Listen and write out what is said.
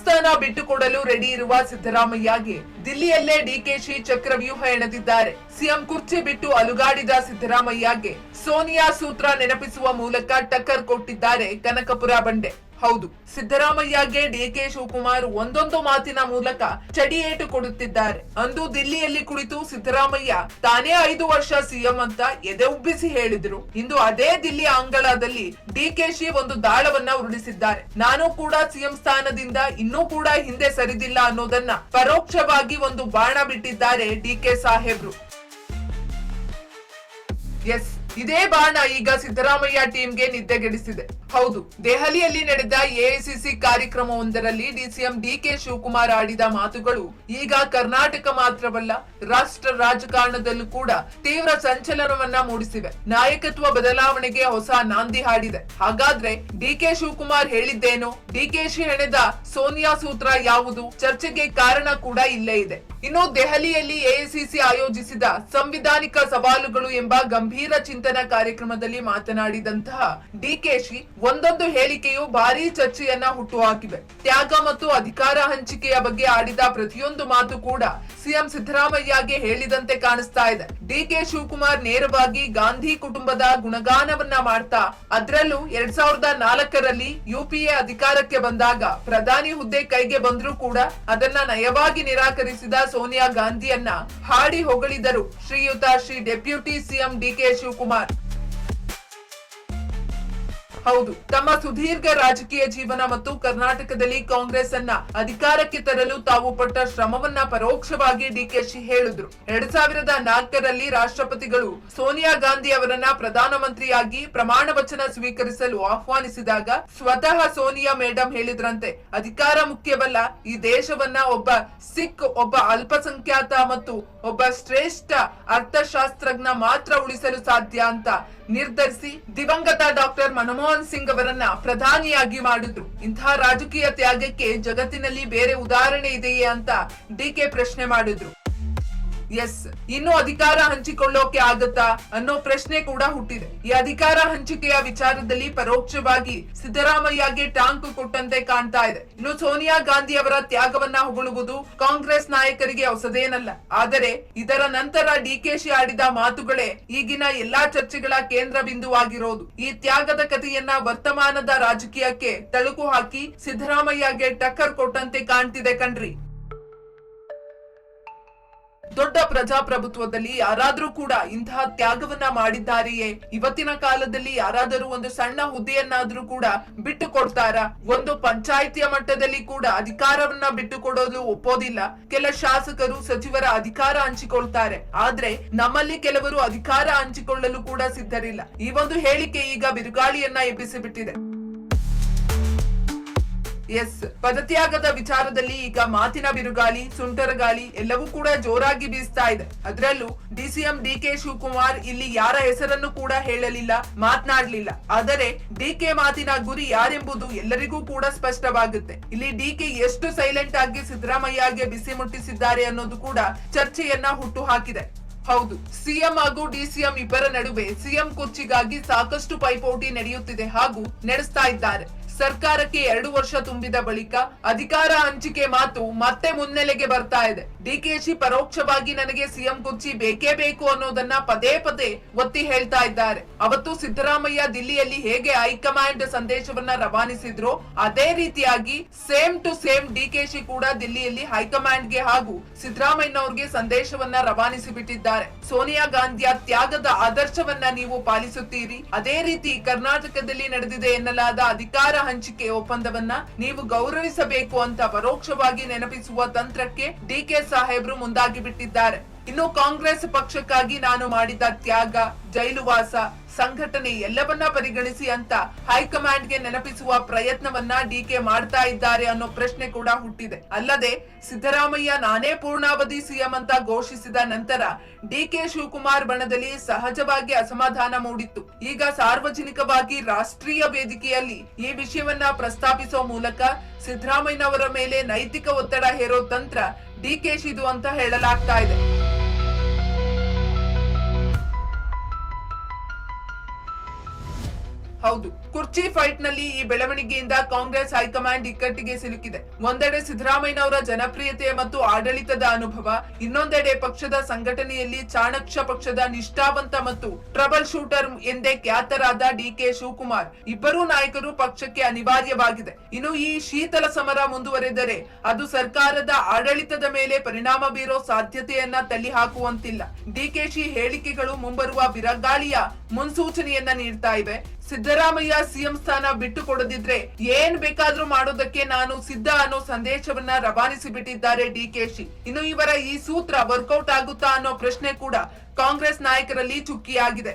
ಸ್ಥಾನ ಬಿಟ್ಟುಕೊಡಲು ರೆಡಿ ಇರುವ ಸಿದ್ದರಾಮಯ್ಯಗೆ ದಿಲ್ಲಿಯಲ್ಲೇ ಡಿಕೆಶಿ ಚಕ್ರವ್ಯೂಹ ಎಣೆದಿದ್ದಾರೆ ಸಿಎಂ ಕುರ್ಚಿ ಬಿಟ್ಟು ಅಲುಗಾಡಿದ ಸಿದ್ದರಾಮಯ್ಯಗೆ ಸೋನಿಯಾ ಸೂತ್ರ ನೆನಪಿಸುವ ಮೂಲಕ ಟಕ್ಕರ್ ಕೊಟ್ಟಿದ್ದಾರೆ ಕನಕಪುರ ಬಂಡೆ. ಹೌದು, ಸಿದ್ದರಾಮಯ್ಯಗೆ ಡಿಕೆ ಶಿವಕುಮಾರ್ ಒಂದೊಂದು ಮಾತಿನ ಮೂಲಕ ಚಡಿಯೇಟು ಕೊಡುತ್ತಿದ್ದಾರೆ. ಅಂದು ದಿಲ್ಲಿಯಲ್ಲಿ ಕುಳಿತು ಸಿದ್ದರಾಮಯ್ಯ, ತಾನೇ ಐದು ವರ್ಷ ಸಿಎಂ ಅಂತ ಎದೆ ಉಬ್ಬಿಸಿ ಹೇಳಿದ್ರು. ಇಂದು ಅದೇ ದಿಲ್ಲಿ ಅಂಗಳದಲ್ಲಿ ಡಿಕೆಶಿ ಒಂದು ದಾಳವನ್ನ ಉರುಳಿಸಿದ್ದಾರೆ. ನಾನು ಕೂಡ ಸಿಎಂ ಸ್ಥಾನದಿಂದ ಇನ್ನೂ ಕೂಡ ಹಿಂದೆ ಸರಿದಿಲ್ಲ ಅನ್ನೋದನ್ನ ಪರೋಕ್ಷವಾಗಿ ಒಂದು ಬಾಣ ಬಿಟ್ಟಿದ್ದಾರೆ ಡಿಕೆ ಸಾಹೇಬ್ರು. ಎಸ್. ಇದೇ ಬಾಣ ಈಗ ಸಿದ್ದರಾಮಯ್ಯ ಟೀಮ್ಗೆ ನಿದ್ದೆಗೆಡಿಸಿದೆ ಹೌದು, ದೆಹಲಿಯಲ್ಲಿ ನಡೆದ ಎಐಸಿಸಿ ಕಾರ್ಯಕ್ರಮವೊಂದರಲ್ಲಿ ಡಿಸಿಎಂ ಡಿಕೆ ಶಿವಕುಮಾರ್ ಆಡಿದ ಮಾತುಗಳು ಈಗ ಕರ್ನಾಟಕ ಮಾತ್ರವಲ್ಲ, ರಾಷ್ಟ್ರ ರಾಜಕಾರಣದಲ್ಲೂ ಕೂಡ ತೀವ್ರ ಸಂಚಲನವನ್ನ ಮೂಡಿಸಿವೆ. ನಾಯಕತ್ವ ಬದಲಾವಣೆಗೆ ಹೊಸ ನಾಂದಿ ಹಾಡಿದೆ. ಹಾಗಾದ್ರೆ ಡಿಕೆ ಶಿವಕುಮಾರ್ ಹೇಳಿದ್ದೇನು? ಡಿಕೆಶಿ ಹೆಣೆದ ಸೋನಿಯಾ ಸೂತ್ರ ಯಾವುದು? ಚರ್ಚೆಗೆ ಕಾರಣ ಕೂಡ ಇಲ್ಲೇ ಇದೆ. ಇನ್ನು ದೆಹಲಿಯಲ್ಲಿ ಎಐಸಿಸಿ ಆಯೋಜಿಸಿದ ಸಂವಿಧಾನಿಕ ಸವಾಲುಗಳು ಎಂಬ ಗಂಭೀರ ಚಿಂತನ ಕಾರ್ಯಕ್ರಮದಲ್ಲಿ ಮಾತನಾಡಿದಂತಹ ಡಿಕೆಶಿ ಒಂದೊಂದು ಹೇಳಿಕೆಯು ಭಾರೀ ಚರ್ಚೆಯನ್ನ ಹುಟ್ಟುಹಾಕಿವೆ. ತ್ಯಾಗ ಮತ್ತು ಅಧಿಕಾರ ಹಂಚಿಕೆಯ ಬಗ್ಗೆ ಆಡಿದ ಪ್ರತಿಯೊಂದು ಮಾತು ಕೂಡ ಸಿಎಂ ಸಿದ್ದರಾಮಯ್ಯಗೆ ಹೇಳಿದಂತೆ ಕಾಣಿಸ್ತಾ ಇದೆ. ಡಿಕೆ ಶಿವಕುಮಾರ್ ನೇರವಾಗಿ ಗಾಂಧಿ ಕುಟುಂಬದ ಗುಣಗಾನವನ್ನ ಮಾಡ್ತಾ, ಅದರಲ್ಲೂ ಎರಡ್ ಸಾವಿರದ ನಾಲ್ಕರಲ್ಲಿ ಯುಪಿಎ ಅಧಿಕಾರಕ್ಕೆ ಬಂದಾಗ ಪ್ರಧಾನಿ ಹುದ್ದೆ ಕೈಗೆ ಬಂದ್ರೂ ಕೂಡ ಅದನ್ನ ನಯವಾಗಿ ನಿರಾಕರಿಸಿದ ಸೋನಿಯಾ ಗಾಂಧಿಯನ್ನ ಹಾಡಿ ಹೊಗಳಿದರು ಶ್ರೀಯುತ Shri deputy CM DK Shivakumar. ಹೌದು. ತಮ್ಮ ಸುದೀರ್ಘ ರಾಜಕೀಯ ಜೀವನ ಮತ್ತು ಕರ್ನಾಟಕದಲ್ಲಿ ಕಾಂಗ್ರೆಸ್ ಅನ್ನ ಅಧಿಕಾರಕ್ಕೆ ತರಲು ತಾವು ಪಟ್ಟ ಶ್ರಮವನ್ನ ಪರೋಕ್ಷವಾಗಿ ಡಿಕೆಶಿ ಹೇಳಿದ್ರು. ಎರಡ್ ಸಾವಿರದ ನಾಲ್ಕರಲ್ಲಿ ರಾಷ್ಟ್ರಪತಿಗಳು ಸೋನಿಯಾ ಗಾಂಧಿ ಅವರನ್ನ ಪ್ರಧಾನಮಂತ್ರಿಯಾಗಿ ಪ್ರಮಾಣ ವಚನ ಸ್ವೀಕರಿಸಲು ಆಹ್ವಾನಿಸಿದಾಗ ಸ್ವತಃ ಸೋನಿಯಾ ಮೇಡಂ ಹೇಳಿದ್ರಂತೆ, ಅಧಿಕಾರ ಮುಖ್ಯವಲ್ಲ, ಈ ದೇಶವನ್ನ ಒಬ್ಬ ಸಿಖ್, ಒಬ್ಬ ಅಲ್ಪಸಂಖ್ಯಾತ ಮತ್ತು ಒಬ್ಬ ಶ್ರೇಷ್ಠ ಅರ್ಥಶಾಸ್ತ್ರಜ್ಞ ಮಾತ್ರ ಉಳಿಸಲು ಸಾಧ್ಯ ಅಂತ ನಿರ್ಧರಿಸಿ ದಿವಂಗತ ಡಾಕ್ಟರ್ ಮನಮೋಹನ್ ಸಿಂಗ್ ಅವರನ್ನ ಪ್ರಧಾನಿಯಾಗಿ ಮಾಡಿದ್ರು. ಇಂತಹ ರಾಜಕೀಯ ತ್ಯಾಗಕ್ಕೆ ಜಗತ್ತಿನಲ್ಲಿ ಬೇರೆ ಉದಾಹರಣೆ ಇದೆಯೇ ಅಂತ ಡಿಕೆ ಪ್ರಶ್ನೆ ಮಾಡಿದ್ರು. ಎಸ್ ಇನ್ನು ಅಧಿಕಾರ ಹಂಚಿಕೊಳ್ಳೋಕೆ ಆಗತ್ತಾ ಅನ್ನೋ ಪ್ರಶ್ನೆ ಕೂಡ ಹುಟ್ಟಿದೆ. ಈ ಅಧಿಕಾರ ಹಂಚಿಕೆಯ ವಿಚಾರದಲ್ಲಿ ಪರೋಕ್ಷವಾಗಿ ಸಿದ್ದರಾಮಯ್ಯಗೆ ಟಾಂಕ್ ಕೊಟ್ಟಂತೆ ಕಾಣ್ತಾ ಇದೆ. ಇನ್ನು ಸೋನಿಯಾ ಗಾಂಧಿ ಅವರ ತ್ಯಾಗವನ್ನ ಹೊಗಳುವುದು ಕಾಂಗ್ರೆಸ್ ನಾಯಕರಿಗೆ ಹೊಸದೇನಲ್ಲ. ಆದರೆ ಇದರ ನಂತರ ಡಿಕೆಶಿ ಆಡಿದ ಮಾತುಗಳೇ ಈಗಿನ ಎಲ್ಲಾ ಚರ್ಚೆಗಳ ಕೇಂದ್ರ ಬಿಂದುವಾಗಿರೋದು. ಈ ತ್ಯಾಗದ ಕಥೆಯನ್ನ ವರ್ತಮಾನದ ರಾಜಕೀಯಕ್ಕೆ ತಳುಕು ಹಾಕಿ ಸಿದ್ದರಾಮಯ್ಯಗೆ ಟಕ್ಕರ್ ಕೊಟ್ಟಂತೆ ಕಾಣ್ತಿದೆ ಕಣ್ರಿ. ದೊಡ್ಡ ಪ್ರಜಾಪ್ರಭುತ್ವದಲ್ಲಿ ಯಾರಾದರೂ ಕೂಡ ಇಂತಹ ತ್ಯಾಗವನ್ನ ಮಾಡಿದ್ದಾರೆಯೇ? ಇವತ್ತಿನ ಕಾಲದಲ್ಲಿ ಯಾರಾದರೂ ಒಂದು ಸಣ್ಣ ಹುದ್ದೆಯನ್ನಾದ್ರೂ ಕೂಡ ಬಿಟ್ಟು ಕೊಡ್ತಾರ? ಒಂದು ಪಂಚಾಯಿತಿಯ ಮಟ್ಟದಲ್ಲಿ ಕೂಡ ಅಧಿಕಾರವನ್ನ ಬಿಟ್ಟು ಕೊಡೋದು ಒಪ್ಪೋದಿಲ್ಲ. ಕೆಲ ಶಾಸಕರು ಸಚಿವರ ಅಧಿಕಾರ ಹಂಚಿಕೊಳ್ತಾರೆ. ಆದ್ರೆ ನಮ್ಮಲ್ಲಿ ಕೆಲವರು ಅಧಿಕಾರ ಹಂಚಿಕೊಳ್ಳಲು ಕೂಡ ಸಿದ್ಧರಿಲ್ಲ. ಈ ಒಂದು ಹೇಳಿಕೆ ಈಗ ಬಿರುಗಾಳಿಯನ್ನ ಎಬ್ಬಿಸಿಬಿಟ್ಟಿದೆ. ಎಸ್ ಪದತ್ಯಾಗದ ವಿಚಾರದಲ್ಲಿ ಈಗ ಮಾತಿನ ಬಿರುಗಾಳಿ, ಸುಂಟರ ಗಾಳಿ ಎಲ್ಲವೂ ಕೂಡ ಜೋರಾಗಿ ಬೀಸ್ತಾ ಇದೆ. ಅದರಲ್ಲೂ ಡಿಸಿಎಂ ಡಿ ಕೆ ಶಿವಕುಮಾರ್ ಇಲ್ಲಿ ಯಾರ ಹೆಸರನ್ನು ಕೂಡ ಹೇಳಲಿಲ್ಲ, ಮಾತನಾಡಲಿಲ್ಲ. ಆದರೆ ಡಿ ಕೆ ಮಾತಿನ ಗುರಿ ಯಾರೆಂಬುದು ಎಲ್ಲರಿಗೂ ಕೂಡ ಸ್ಪಷ್ಟವಾಗುತ್ತೆ. ಇಲ್ಲಿ ಡಿ ಕೆ ಎಷ್ಟು ಸೈಲೆಂಟ್ ಆಗಿ ಸಿದ್ದರಾಮಯ್ಯಗೆ ಬಿಸಿ ಮುಟ್ಟಿಸಿದ್ದಾರೆ ಅನ್ನೋದು ಕೂಡ ಚರ್ಚೆಯನ್ನ ಹುಟ್ಟು ಹಾಕಿದೆ ಹೌದು ಸಿಎಂ ಹಾಗೂ ಡಿಸಿಎಂ ಇಬ್ಬರ ನಡುವೆ ಸಿಎಂ ಕುರ್ಚಿಗಾಗಿ ಸಾಕಷ್ಟು ಪೈಪೋಟಿ ನಡೆಯುತ್ತಿದೆ ಹಾಗೂ ನಡೆಸ್ತಾ ಇದ್ದಾರೆ. ಸರ್ಕಾರಕ್ಕೆ ಎರಡು ವರ್ಷ ತುಂಬಿದ ಬಳಿಕ ಅಧಿಕಾರ ಹಂಚಿಕೆ ಮಾತು ಮತ್ತೆ ಮುನ್ನೆಲೆಗೆ ಬರ್ತಾ ಇದೆ. ಡಿಕೆಶಿ ಪರೋಕ್ಷವಾಗಿ ನನಗೆ ಸಿಎಂ ಕುರ್ಚಿ ಬೇಕೇ ಬೇಕು ಅನ್ನೋದನ್ನ ಪದೇ ಪದೇ ಒತ್ತಿ ಹೇಳ್ತಾ ಇದ್ದಾರೆ. ಅವತ್ತು ಸಿದ್ದರಾಮಯ್ಯ ದಿಲ್ಲಿಯಲ್ಲಿ ಹೇಗೆ ಹೈಕಮಾಂಡ್ ಸಂದೇಶವನ್ನ ರವಾನಿಸಿದ್ರು, ಅದೇ ರೀತಿಯಾಗಿ ಸೇಮ್ ಟು ಸೇಮ್ ಡಿಕೆಶಿ ಕೂಡ ದಿಲ್ಲಿಯಲ್ಲಿ ಹೈಕಮಾಂಡ್ಗೆ ಹಾಗೂ ಸಿದ್ದರಾಮಯ್ಯನವ್ರಿಗೆ ಸಂದೇಶವನ್ನ ರವಾನಿಸಿ ಬಿಟ್ಟಿದ್ದಾರೆ ಸೋನಿಯಾ ಗಾಂಧಿಯ ತ್ಯಾಗದ ಆದರ್ಶವನ್ನ ನೀವು ಪಾಲಿಸುತ್ತೀರಿ. ಅದೇ ರೀತಿ ಕರ್ನಾಟಕದಲ್ಲಿ ನಡೆದಿದೆ ಎನ್ನಲಾದ ಅಧಿಕಾರ ಹಂಚಿಕೆ ಒಪ್ಪಂದವನ್ನ ನೀವು ಗೌರವಿಸಬೇಕು ಅಂತ ಪರೋಕ್ಷವಾಗಿ ನೆನಪಿಸುವ ತಂತ್ರಕ್ಕೆ ಡಿಕೆ ಸಾಹೇಬ್ರು ಮುಂದಾಗಿ ಬಿಟ್ಟಿದ್ದಾರೆ. ಇನ್ನು ಕಾಂಗ್ರೆಸ್ ಪಕ್ಷಕ್ಕಾಗಿ ನಾನು ಮಾಡಿದ ತ್ಯಾಗ ಜೈಲುವಾಸ ಸಂಘಟನೆ ಎಲ್ಲವನ್ನ ಪರಿಗಣಿಸಿ ಅಂತ ಹೈಕಮಾಂಡ್ಗೆ ನೆನಪಿಸುವ ಪ್ರಯತ್ನವನ್ನ ಡಿಕೆ ಮಾಡ್ತಾ ಇದ್ದಾರೆ ಅನ್ನೋ ಪ್ರಶ್ನೆ ಕೂಡ ಹುಟ್ಟಿದೆ. ಅಲ್ಲದೆ ಸಿದ್ದರಾಮಯ್ಯ ನಾನೇ ಪೂರ್ಣಾವಧಿ ಸಿಎಂ ಅಂತ ಘೋಷಿಸಿದ ನಂತರ ಡಿಕೆ ಶಿವಕುಮಾರ್ ಬಣದಲ್ಲಿ ಸಹಜವಾಗಿ ಅಸಮಾಧಾನ ಮೂಡಿತ್ತು. ಈಗ ಸಾರ್ವಜನಿಕವಾಗಿ ರಾಷ್ಟ್ರೀಯ ವೇದಿಕೆಯಲ್ಲಿ ಈ ವಿಷಯವನ್ನ ಪ್ರಸ್ತಾಪಿಸೋ ಮೂಲಕ ಸಿದ್ದರಾಮಯ್ಯನವರ ಮೇಲೆ ನೈತಿಕ ಒತ್ತಡ ಹೇರೋ ತಂತ್ರ ಡಿಕೆಶಿದು ಅಂತ ಹೇಳಲಾಗ್ತಾ ಇದೆ. ಹೌದು. ಕುರ್ಚಿ ಫೈಟ್ನಲ್ಲಿ ಈ ಬೆಳವಣಿಗೆಯಿಂದ ಕಾಂಗ್ರೆಸ್ ಹೈಕಮಾಂಡ್ ಇಕ್ಕಟ್ಟಿಗೆ ಸಿಲುಕಿದೆ. ಒಂದೆಡೆ ಸಿದ್ದರಾಮಯ್ಯನವರ ಜನಪ್ರಿಯತೆ ಮತ್ತು ಆಡಳಿತದ ಅನುಭವ, ಇನ್ನೊಂದೆಡೆ ಪಕ್ಷದ ಸಂಘಟನೆಯಲ್ಲಿ ಚಾಣಕ್ಷ ಪಕ್ಷದ ನಿಷ್ಠಾವಂತ ಮತ್ತು ಟ್ರಬಲ್ ಶೂಟರ್ ಎಂದೇ ಖ್ಯಾತರಾದ ಡಿಕೆ ಶಿವಕುಮಾರ್. ಇಬ್ಬರೂ ನಾಯಕರು ಪಕ್ಷಕ್ಕೆ ಅನಿವಾರ್ಯವಾಗಿದೆ. ಇನ್ನು ಈ ಶೀತಲ ಸಮರ ಮುಂದುವರೆದರೆ ಅದು ಸರ್ಕಾರದ ಆಡಳಿತದ ಮೇಲೆ ಪರಿಣಾಮ ಬೀರೋ ಸಾಧ್ಯತೆಯನ್ನ ತಳ್ಳಿ ಹಾಕುವಂತಿಲ್ಲ ಡಿಕೆಶಿ ಹೇಳಿಕೆಗಳು ಮುಂಬರುವ ಬಿರಗಾಳಿಯ ಮುನ್ಸೂಚನೆಯನ್ನ ನೀಡ್ತಾ ಇವೆ. ಸಿದ್ದರಾಮಯ್ಯ ಸಿಎಂ ಸ್ಥಾನ ಬಿಟ್ಟು ಕೊಡದಿದ್ರೆ ಏನ್ ಬೇಕಾದ್ರೂ ಮಾಡೋದಕ್ಕೆ ನಾನು ಸಿದ್ಧ ಅನ್ನೋ ಸಂದೇಶವನ್ನ ರವಾನಿಸಿ ಬಿಟ್ಟಿದ್ದಾರೆ ಡಿಕೆಶಿ ಇನ್ನು ಇವರ ಈ ಸೂತ್ರ ವರ್ಕೌಟ್ ಆಗುತ್ತಾ ಅನ್ನೋ ಪ್ರಶ್ನೆ ಕೂಡ ಕಾಂಗ್ರೆಸ್ ನಾಯಕರಲ್ಲಿ ಚುಕ್ಕಿಯಾಗಿದೆ.